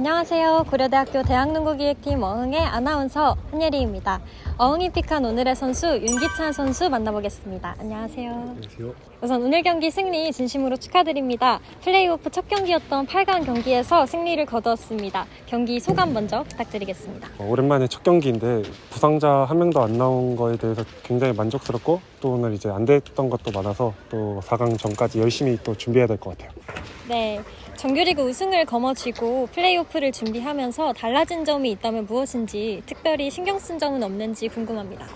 안녕하세요. 고려대학교 대학농구기획팀 어흥의 아나운서 한예리입니다. 어흥이 픽한 오늘의 선수 윤기찬 선수 만나보겠습니다. 안녕하세요. 안녕하세요. 우선 오늘 경기 승리 진심으로 축하드립니다. 플레이오프 첫 경기였던 8강 경기에서 승리를 거두었습니다. 경기 소감 먼저 부탁드리겠습니다. 어, 오랜만에 첫 경기인데 부상자 한 명도 안 나온 거에 대해서 굉장히 만족스럽고 또 오늘 이제 안 됐던 것도 많아서 또 4강 전까지 열심히 또 준비해야 될 것 같아요. 네. 정규리그 우승을 거머쥐고 플레이오프 를 준비하면서 달라진 점이 있다면 무엇인지 특별히 신경 쓴 점은 없는지 궁금합니다.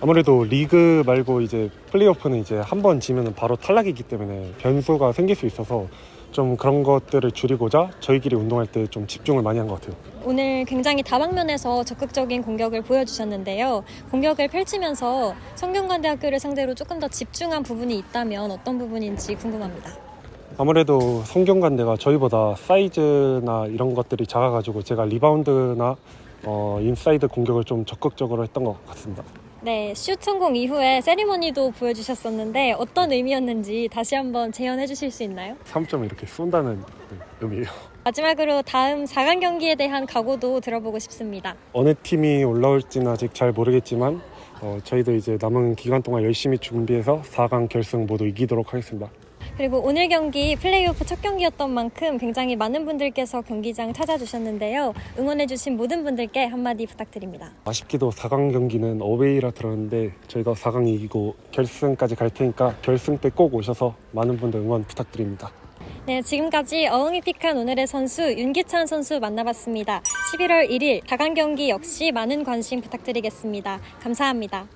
아무래도 리그 말고 이제 플레이오프는 이제 한 번 지면 바로 탈락이기 때문에 변수가 생길 수 있어서 좀 그런 것들을 줄이고자 저희끼리 운동할 때 좀 집중을 많이 한 것 같아요. 오늘 굉장히 다방면에서 적극적인 공격을 보여주셨는데요. 공격을 펼치면서 성균관대학교를 상대로 조금 더 집중한 부분이 있다면 어떤 부분인지 궁금합니다. 아무래도 성균관대가 저희보다 사이즈나 이런 것들이 작아가지고 제가 리바운드나 어, 인사이드 공격을 좀 적극적으로 했던 것 같습니다. 네, 슛 성공 이후에 세리머니도 보여주셨었는데 어떤 의미였는지 다시 한번 재현해 주실 수 있나요? 3점 이렇게 쏜다는 의미예요. 마지막으로 다음 4강 경기에 대한 각오도 들어보고 싶습니다. 어느 팀이 올라올지는 아직 잘 모르겠지만 어, 저희도 이제 남은 기간 동안 열심히 준비해서 4강 결승 모두 이기도록 하겠습니다. 그리고 오늘 경기 플레이오프 첫 경기였던 만큼 굉장히 많은 분들께서 경기장 찾아주셨는데요. 응원해주신 모든 분들께 한마디 부탁드립니다. 아쉽게도 4강 경기는 어웨이라 들었는데 저희가 4강 이기고 결승까지 갈 테니까 결승 때 꼭 오셔서 많은 분들 응원 부탁드립니다. 네, 지금까지 어흥이 픽한 오늘의 선수 윤기찬 선수 만나봤습니다. 11월 1일 다강 경기 역시 많은 관심 부탁드리겠습니다. 감사합니다.